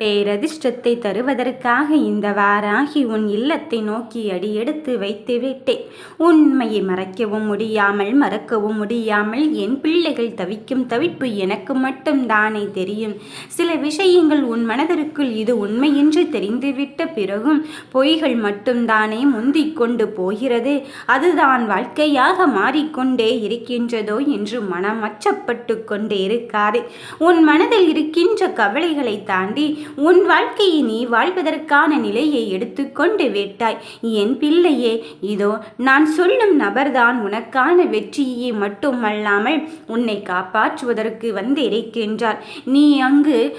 பேரதிர்ஷ்டத்தை தருவதற்காக இந்த வாராகி உன் இல்லத்தை நோக்கி அடியெடுத்து வைத்து விட்டேன். உண்மையை மறைக்கவும் முடியாமல் மறக்கவும் முடியாமல் என் பிள்ளைகள் தவிக்கும் தவிப்பு எனக்கு மட்டும் தானே தெரியும். சில விஷயங்கள் உன் மனதிற்குள் இது உண்மை என்று தெரிந்துவிட்ட பிறகும் பொய்கள் மட்டும்தானே முந்திக் கொண்டு போகிறது. அதுதான் வாழ்க்கையாக மாறிக்கொண்டே இருக்கின்றதோ என்று மனம் அச்சப்பட்டு கொண்டே இருக்காது. உன் மனதில் இருக்கின்ற கவலைகளை தாண்டி உன் வாழ்க்கையை நீ வாழ்வதற்கான நிலையை எடுத்துக்கொண்டு விட்டாய். என் பிள்ளையே இதோ நான் சொல்லும் நபர்தான் உனக்கான வெற்றியை மட்டுமல்லாமல் உன்னை காப்பாற்றுவதற்கு வந்திருக்கின்றார். நீ அங்கு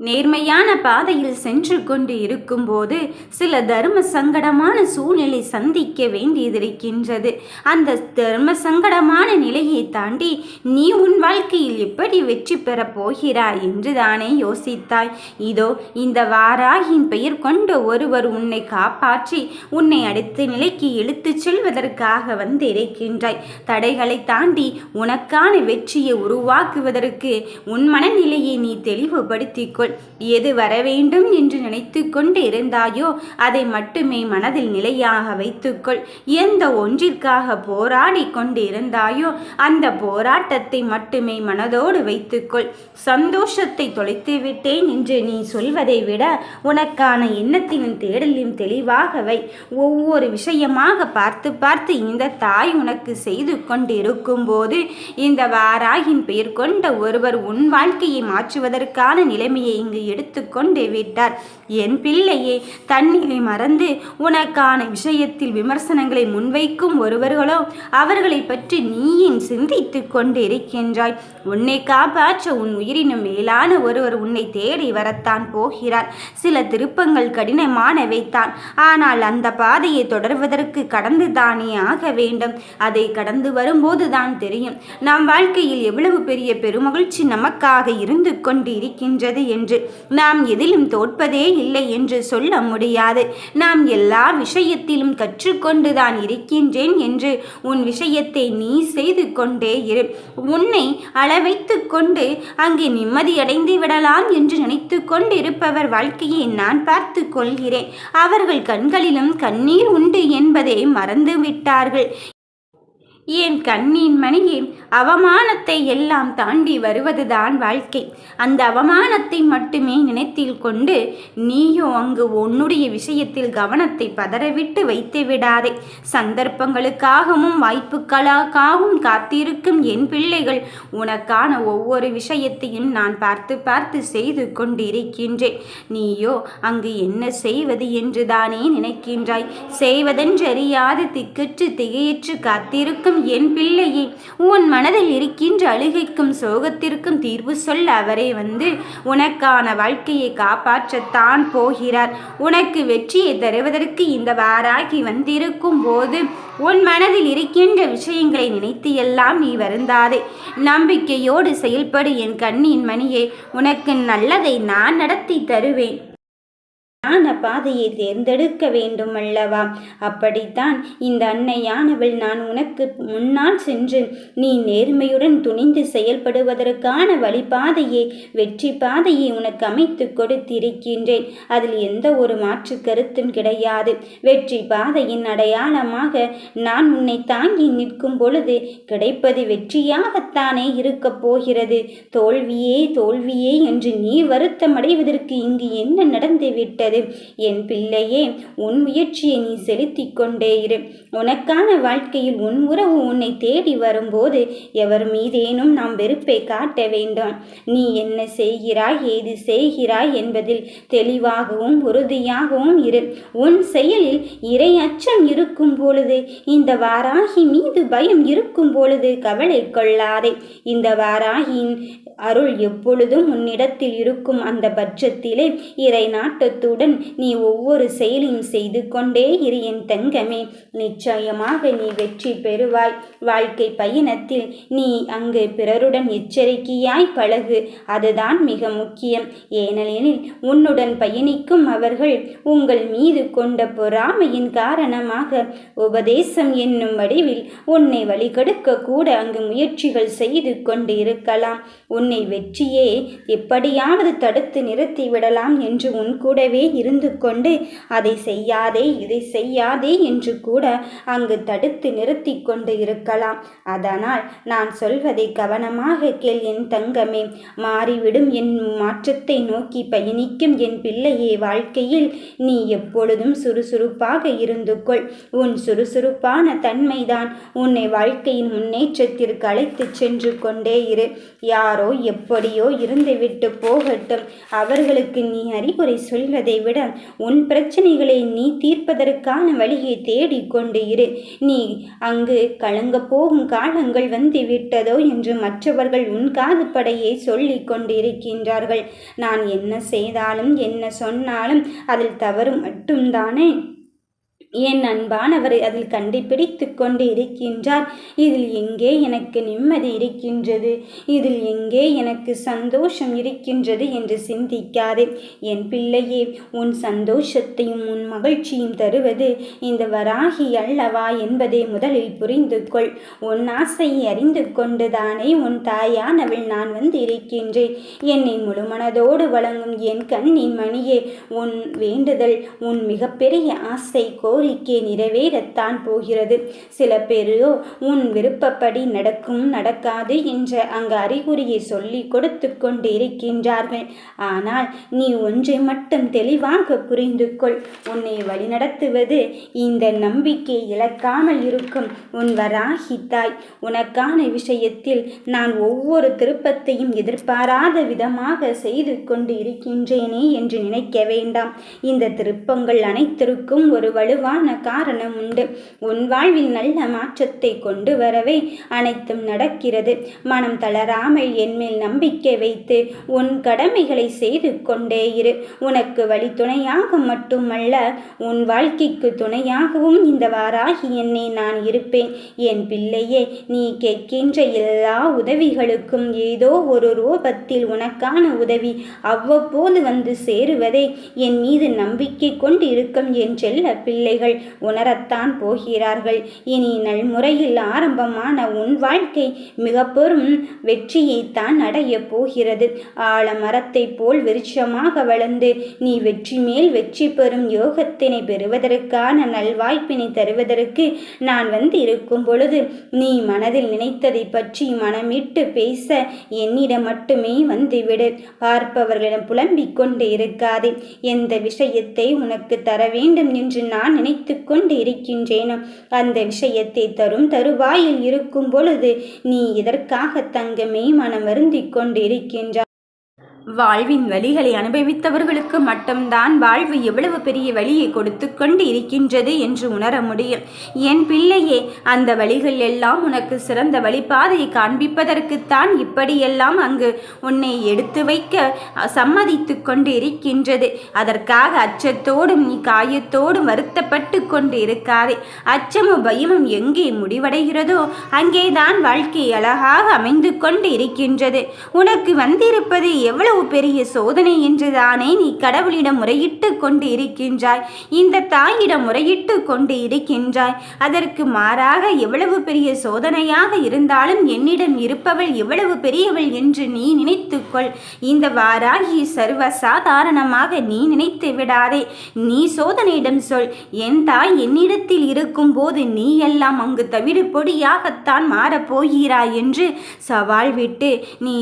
நேர்மையான பாதையில் சென்று கொண்டு இருக்கும்போது சில தர்ம சங்கடமான சூழ்நிலை சந்திக்க வேண்டியதிருக்கின்றது அந்த தர்ம சங்கடமான நிலையை தாண்டி நீ உன் வாழ்க்கையில் எப்படி வெற்றி பெறப் போகிறாய் என்று தானே யோசித்தாய். இதோ இந்த வாராகின் பெயர் கொண்ட ஒருவர் உன்னை காப்பாற்றி உன்னை அடுத்த நிலைக்கு இழுத்துச் செல்வதற்காக வந்திருக்கின்றாய். தடைகளை தாண்டி உனக்கான வெற்றியை உருவாக்குவதற்கு உன் மனநிலையை நீ தெளிவுபடுத்திக் கொள். எது வர வேண்டும் என்று நினைத்து கொண்டு இருந்தாயோ அதை மட்டுமே மனதில் நிலையாக வைத்துக்கொள். எந்த ஒன்றிற்காக போராடி கொண்டு இருந்தாயோ அந்த போராட்டத்தை மட்டுமே மனதோடு வைத்துக்கொள். சந்தோஷத்தை தொலைத்து விட்டேன் என்று நீ சொல்வதை விட உனக்கான எண்ணத்தினும் தேடலின் தெளிவாகவை ஒவ்வொரு விஷயமாக பார்த்து பார்த்து இந்த தாய் உனக்கு செய்து கொண்டு இருக்கும்போது இந்த வாராயின் பெயர் கொண்ட ஒருவர் உன் வாழ்க்கையை மாற்றுவதற்கான நிலைமையை இங்கு எடுத்துக்கொண்டு விட்டார். என் பிள்ளையே தண்ணீரை மறந்து உனக்கான விஷயத்தில் விமர்சனங்களை முன்வைக்கும் ஒருவர்களோ அவர்களை பற்றி நீயின் சிந்தித்து கொண்டு இருக்கின்றாய். உன்னை காப்பாற்ற உன் உயிரினும் மேலான ஒருவர் உன்னை தேடி வரத்தான் போகிறார். சில திருப்பங்கள் கடினமானவைத்தான் ஆனால் அந்த பாதையை தொடர்வதற்கு கடந்து தானே ஆக வேண்டும். அதை கடந்து வரும்போது தான் தெரியும். நம் வாழ்க்கையில் எவ்வளவு பெரிய பெருமகிழ்ச்சி நமக்காக இருந்து கொண்டு இருக்கின்றது என்று நாம் எதிலும் தோற்பதே இல்லை என்று சொல்ல முடியாது. நாம் எல்லா விஷயத்திலும் கற்றுக்கொண்டுதான் இருக்கின்றேன் என்று உன் விஷயத்தை நீ செய்து கொண்டே இரு. உன்னை அளவைத்து கொண்டு அங்கே நிம்மதியடைந்து விடலாம் என்று நினைத்து கொண்டிருப்பவர் வாழ்க்கையை நான் பார்த்து கொள்கிறேன். அவர்கள் கண்களிலும் கண்ணீர் உண்டு என்பதை மறந்து விட்டார்கள் என் கண்ணின் மணியே? அவமானத்தை எல்லாம் தாண்டி வருவதுதான் வாழ்க்கை. அந்த அவமானத்தை மட்டுமே நினைத்தில் கொண்டு நீயோ அங்கு உன்னுடைய விஷயத்தில் கவனத்தை பதறவிட்டு வைத்து விடாதே. சந்தர்ப்பங்களுக்காகவும் வாய்ப்புகளுக்காகவும் காத்திருக்கும் என் பிள்ளைகள் உனக்கான ஒவ்வொரு விஷயத்தையும் நான் பார்த்து பார்த்து செய்து கொண்டிருக்கின்றேன். நீயோ அங்கு என்ன செய்வது என்றுதானே நினைக்கின்றாய்? செய்வதென்றறியாது திக்கற்று திகையற்று காத்திருக்கும் என் பிள்ளையே உன் மனதில் இருக்கின்ற அழுகைக்கும் சோகத்திற்கும் தீர்வு சொல்ல அவரே வந்து உனக்கான வாழ்க்கையை காப்பாற்றத்தான் போகிறார். உனக்கு வெற்றியை தருவதற்கு இந்த வாராகி வந்திருக்கும் போது உன் மனதில் இருக்கின்ற விஷயங்களை நினைத்து எல்லாம் நீ வருந்தாதே. நம்பிக்கையோடு செயல்படு என் கண்ணின் மணியே உனக்கு நல்லதை நான் நடத்தி தருவேன். ஞான பாதையை தேர்ந்தெடுக்க வேண்டும் அல்லவா அப்படித்தான் இந்த அன்னையானவள் நான் உனக்கு முன்னால் சென்று நீ நேர்மையுடன் துணிந்து செயல்படுவதற்கான வழிபாதையை வெற்றி பாதையை உனக்கு அமைத்து கொடுத்திருக்கின்றேன். அதில் எந்த ஒரு மாற்று கருத்தும் கிடையாது. வெற்றி பாதையின் அடையாளமாக நான் உன்னை தாங்கி நிற்கும் பொழுது கிடைப்பது வெற்றியாகத்தானே இருக்கப் போகிறது. தோல்வியே தோல்வியே என்று நீ வருத்தமடைவதற்கு இங்கு என்ன நடந்துவிட்டது? என் பிள்ளையே உன் முயற்சியை நீ செலுத்திக் கொண்டே இரு. உனக்கான வாழ்க்கையில் உன் உறவு உன்னை தேடி வரும்போது எவர் மீதேனும் நாம் வெறுப்பை காட்ட வேண்டும். நீ என்ன செய்கிறாய் ஏது செய்கிறாய் என்பதில் தெளிவாகவும் உறுதியாகவும் இரு. உன் செயலில் இறை அச்சம் இருக்கும் பொழுது இந்த வாராகி மீது பயம் இருக்கும் பொழுது கவலை கொள்ளாதே. இந்த வாராகியின் அருள் எப்பொழுதும் உன்னிடத்தில் இருக்கும் அந்த பட்சத்திலே இறை நாட்டத்துடன் நீ ஒவ்வொரு செயலையும் செய்து கொண்டே இரு என் தங்கமே. நிச்சயமாக நீ வெற்றி பெறுவாய். வாழ்க்கை பயணத்தில் நீ அங்கு பிறருடன் எச்சரிக்கையாய் பழகு. அதுதான் மிக முக்கியம். ஏனெனில் உன்னுடன் பயணிக்கும் அவர்கள் உங்கள் மீது கொண்ட பொறாமையின் காரணமாக உபதேசம் என்னும் வடிவில் உன்னை வழிகெடுக்க கூட அங்கு முயற்சிகள் செய்து கொண்டு இருக்கலாம் உன் உன்னை வெற்றியே எப்படியாவது தடுத்து நிறுத்தி விடலாம் என்று உன் கூடவே இருந்து கொண்டு அதை செய்யாதே இதை செய்யாதே என்று கூட அங்கு தடுத்து நிறுத்தி கொண்டு இருக்கலாம். அதனால் நான் சொல்வதை கவனமாக கேள் என் தங்கமே. மாறிவிடும் என் மாற்றத்தை நோக்கி பயணிக்கும் என் பிள்ளையே வாழ்க்கையில் நீ எப்பொழுதும் சுறுசுறுப்பாக இருந்து கொள். உன் சுறுசுறுப்பான தன்மைதான் உன்னை வாழ்க்கையின் முன்னேற்றத்திற்கு அழைத்துச் சென்று கொண்டே இரு. யாரோ எப்படியோ இருந்துவிட்டு போகட்டும். அவர்களுக்கு நீ அறிவுரை சொல்வதை விட உன் பிரச்சனைகளை நீ தீர்ப்பதற்கான வழியை தேடிக்கொண்டு இரு. நீ அங்கு கலங்க போகும் காலங்கள் வந்து விட்டதோ என்று மற்றவர்கள் உன் காது படையை சொல்லிக் கொண்டிருக்கின்றார்கள். நான் என்ன செய்தாலும் என்ன சொன்னாலும் அதில் தவறு மட்டும்தானே? என் அன்பானவர் அதில் கண்டுபிடித்து கொண்டு இருக்கின்றார் இதில் எங்கே எனக்கு நிம்மதி இருக்கின்றது? இதில் எங்கே எனக்கு சந்தோஷம் இருக்கின்றது என்று சிந்திக்காதே. என் பிள்ளையே உன் சந்தோஷத்தையும் உன் மகிழ்ச்சியும் தருவது இந்த வராகி அல்லவா என்பதை முதலில் புரிந்து கொள். உன் ஆசையை அறிந்து கொண்டுதானே உன் தாயானவள் நான் வந்து இருக்கின்றேன் என்னை முழுமனதோடு வழங்கும் என் கண்ணின் மணியே உன் வேண்டுதல் உன் மிகப்பெரிய ஆசை கோரி கோரிக்கை நிறைவேறத்தான் போகிறது. சில பேரோ உன் விருப்பப்படி நடக்கும் நடக்காது என்ற அங்கு அறிகுறியை சொல்லி கொடுத்து கொண்டு இருக்கின்றார்கள் ஆனால் நீ ஒன்றை மட்டும் தெளிவாக புரிந்து கொள் உன்னை வழிநடத்துவது இந்த நம்பிக்கை இழக்காமல் இருக்கும். உன் வராகி தாய் உனக்கான விஷயத்தில் நான் ஒவ்வொரு திருப்பத்தையும் எதிர்பாராத விதமாக செய்து கொண்டு இருக்கின்றேனே என்று நினைக்க வேண்டாம். இந்த திருப்பங்கள் அனைத்திற்கும் ஒரு வலுவான அதற்கான காரணம் உண்டு உன் வாழ்வில் நல்ல மாற்றத்தை கொண்டு வரவே அனைத்தும் நடக்கிறது. மனம் தளராமல் என்மேல் நம்பிக்கை வைத்து உன் கடமைகளை செய்து கொண்டே இரு. உனக்கு வழி துணையாக மட்டுமல்ல உன் வாழ்க்கைக்கு துணையாகவும் இந்த வாராகி என்னை நான் இருப்பேன். என் பிள்ளையே நீ கேட்கின்ற எல்லா உதவிகளுக்கும் ஏதோ ஒரு ரூபத்தில் உனக்கான உதவி அவ்வப்போது வந்து சேருவதை. என் மீது நம்பிக்கை கொண்டு இருக்கும் என் செல்ல பிள்ளைகள் உணரத்தான் போகிறார்கள். இனி நல்முறையில் ஆரம்பமான உன் வாழ்க்கை மிக பெரும் வெற்றியைத்தான் அடையப் போகிறது. ஆழமரத்தைப் போல் விருட்சமாக வளர்ந்து நீ வெற்றி மேல் வெற்றி பெறும் யோகத்தினை பெறுவதற்கான நல்வாய்ப்பினை தருவதற்கு நான் வந்து இருக்கும் பொழுது நீ மனதில் நினைத்ததை பற்றி மனமிட்டு பேச என்னிடம் மட்டுமே வந்துவிடு. பார்ப்பவர்களிடம் புலம்பிக் கொண்டு இருக்காதே. எந்த விஷயத்தை உனக்கு தர வேண்டும் என்று நான் நினைத்து கொண்டு இருக்கின்றேனோ அந்த விஷயத்தை தரும் தருவாயில் இருக்கும் பொழுது நீ இதற்காக தங்கமே மனம் வருந்திக் கொண்டு இருக்கின்றாய் வாழ்வின் வழிகளை அனுபவித்தவர்களுக்கு மட்டும்தான் வாழ்வு எவ்வளவு பெரிய வழியை கொடுத்து கொண்டு இருக்கின்றது என்று உணர முடியும். என் பிள்ளையே அந்த வழிகள் எல்லாம் உனக்கு சிறந்த வழிபாதையை காண்பிப்பதற்குத்தான் இப்படியெல்லாம் அங்கு உன்னை எடுத்து வைக்க சம்மதித்து கொண்டு இருக்கின்றது அதற்காக அச்சத்தோடும் நீ காயத்தோடும் வருத்தப்பட்டு கொண்டு இருக்காதே அச்சமும் பயமும் எங்கே முடிவடைகிறதோ அங்கேதான் வாழ்க்கை அழகாக அமைந்து கொண்டு இருக்கின்றது உனக்கு வந்திருப்பது எவ்வளவு எவ்வளவு பெரிய சோதனை என்றுதானே நீ கடவுளிடம் முறையிட்டு கொண்டு இருக்கின்றாய்? இந்த தாயிடம் முறையிட்டு கொண்டு இருக்கின்றாய். அதற்கு மாறாக எவ்வளவு பெரிய சோதனையாக இருந்தாலும் என்னிடம் இருப்பவள் எவ்வளவு பெரியவள் என்று நீ நினைத்துக்கொள். இந்த வாராகி சர்வ சாதாரணமாக நீ நினைத்து விடாதே. நீ சோதனையிடம் சொல். என் தாய் என்னிடத்தில் இருக்கும் போது நீ எல்லாம் அங்கு தவிடு பொடியாகத்தான் மாறப்போகிறாய் என்று சவால் விட்டு நீ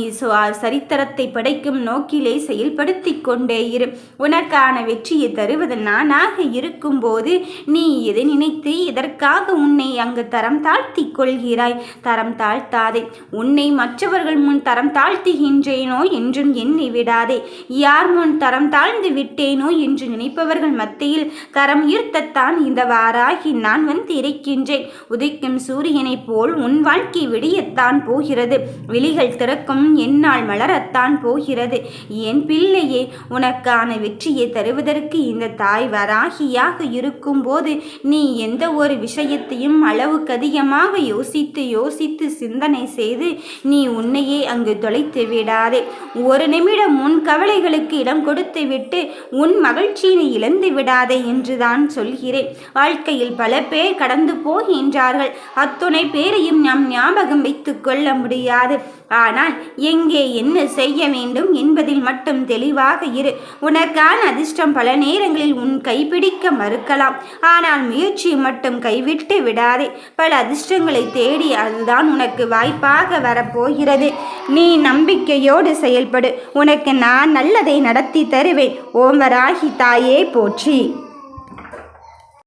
சரித்திரத்தை படைக்கும் நோக்கிலே செயல்படுத்தி கொண்டே இரு. உனக்கான வெற்றியை தருவது நானாக இருக்கும்போது நீ இதை நினைத்து இதற்காக உன்னை அங்கு தரம் தாழ்த்தி கொள்கிறாய் தரம் தாழ்த்தாதே. உன்னை மற்றவர்கள் முன் தரம் தாழ்த்துகின்றேனோ என்றும் எண்ணி விடாதே. யார் முன் தரம் தாழ்ந்து விட்டேனோ என்று நினைப்பவர்கள் மத்தியில் தரம் ஈர்த்தத்தான் இந்த வாராகி நான் வந்து இருக்கின்றேன். உதிக்கும் சூரியனைப் போல் உன் வாழ்க்கை விடியத்தான் போகிறது. விழிகள் திறக்கும் என்னால் மலரத்தான் போகிறது. போகிறது என் பிள்ளையே உனக்கான வெற்றியை தருவதற்கு இந்த தாய் வராகியாக இருக்கும்போது நீ எந்த ஒரு விஷயத்தையும் அளவுக்கு அதிகமாக யோசித்து யோசித்து சிந்தனை செய்து நீ உன்னையே அங்கு தொலைத்து விடாதே. ஒரு நிமிடம் உன் கவலைகளுக்கு இடம் கொடுத்து விட்டு உன் மகிழ்ச்சியினை இழந்து விடாதே என்றுதான் சொல்கிறேன். வாழ்க்கையில் பல பேர் கடந்து போகின்றார்கள். அத்துணை பேரையும் நாம் ஞாபகம் வைத்துக் கொள்ள முடியாது. ஆனால் எங்கே என்ன செய்ய வேண்டும் என்பதில் மட்டும் தெளிவாக இரு. உனக்கான அதிர்ஷ்டம் பல நேரங்களில் உன் கைப்பிடிக்க மறுக்கலாம். ஆனால் முயற்சியை மட்டும் கைவிட்டு விடாதே. பல அதிர்ஷ்டங்களை தேடி அதுதான் உனக்கு வாய்ப்பாக வரப்போகிறது. நீ நம்பிக்கையோடு செயல்படு. உனக்கு நான் நல்லதை நடத்தி தருவேன். ஓமராகி தாயே போற்றி.